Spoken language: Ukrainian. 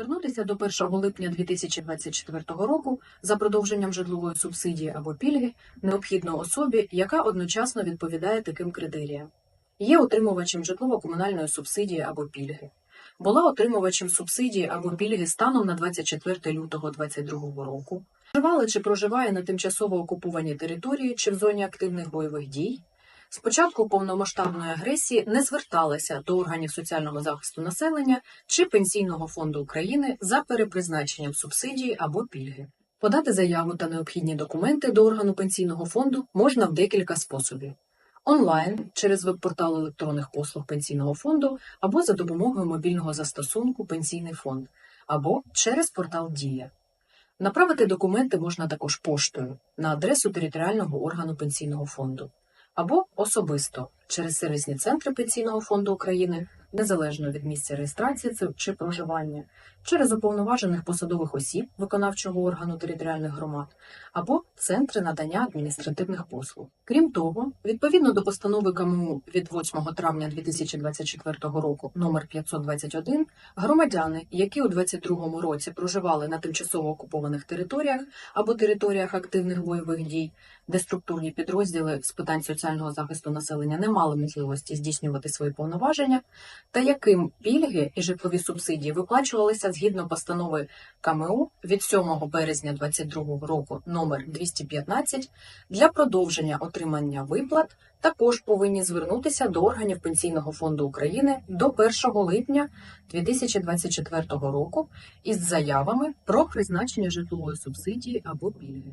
Звернутися до 1 липня 2024 року за продовженням житлової субсидії або пільги необхідно особі, яка одночасно відповідає таким критеріям. Є отримувачем житлово-комунальної субсидії або пільги. Була отримувачем субсидії або пільги станом на 24 лютого 2022 року. Проживала чи проживає на тимчасово окупованій території чи в зоні активних бойових дій. З початку повномасштабної агресії не зверталася до органів соціального захисту населення чи Пенсійного фонду України за перепризначенням субсидії або пільги. Подати заяву та необхідні документи до органу пенсійного фонду можна в декілька способів: онлайн через веб-портал електронних послуг пенсійного фонду або за допомогою мобільного застосунку Пенсійний фонд, або через портал Дія. Направити документи можна також поштою на адресу територіального органу пенсійного фонду або особисто через сервісні центри Пенсійного фонду України, незалежно від місця реєстрації чи проживання, через уповноважених посадових осіб виконавчого органу територіальних громад або центри надання адміністративних послуг. Крім того, відповідно до постанови КМУ від 8 травня 2024 року номер 521, громадяни, які у 2022 році проживали на тимчасово окупованих територіях або територіях активних бойових дій, де структурні підрозділи з питань соціального захисту населення не мали можливості здійснювати свої повноваження, та яким пільги і житлові субсидії виплачувалися згідно постанови КМУ від 7 березня 2022 року номер 215, для продовження отримання виплат також повинні звернутися до органів Пенсійного фонду України до 1 липня 2024 року із заявами про призначення житлової субсидії або пільги.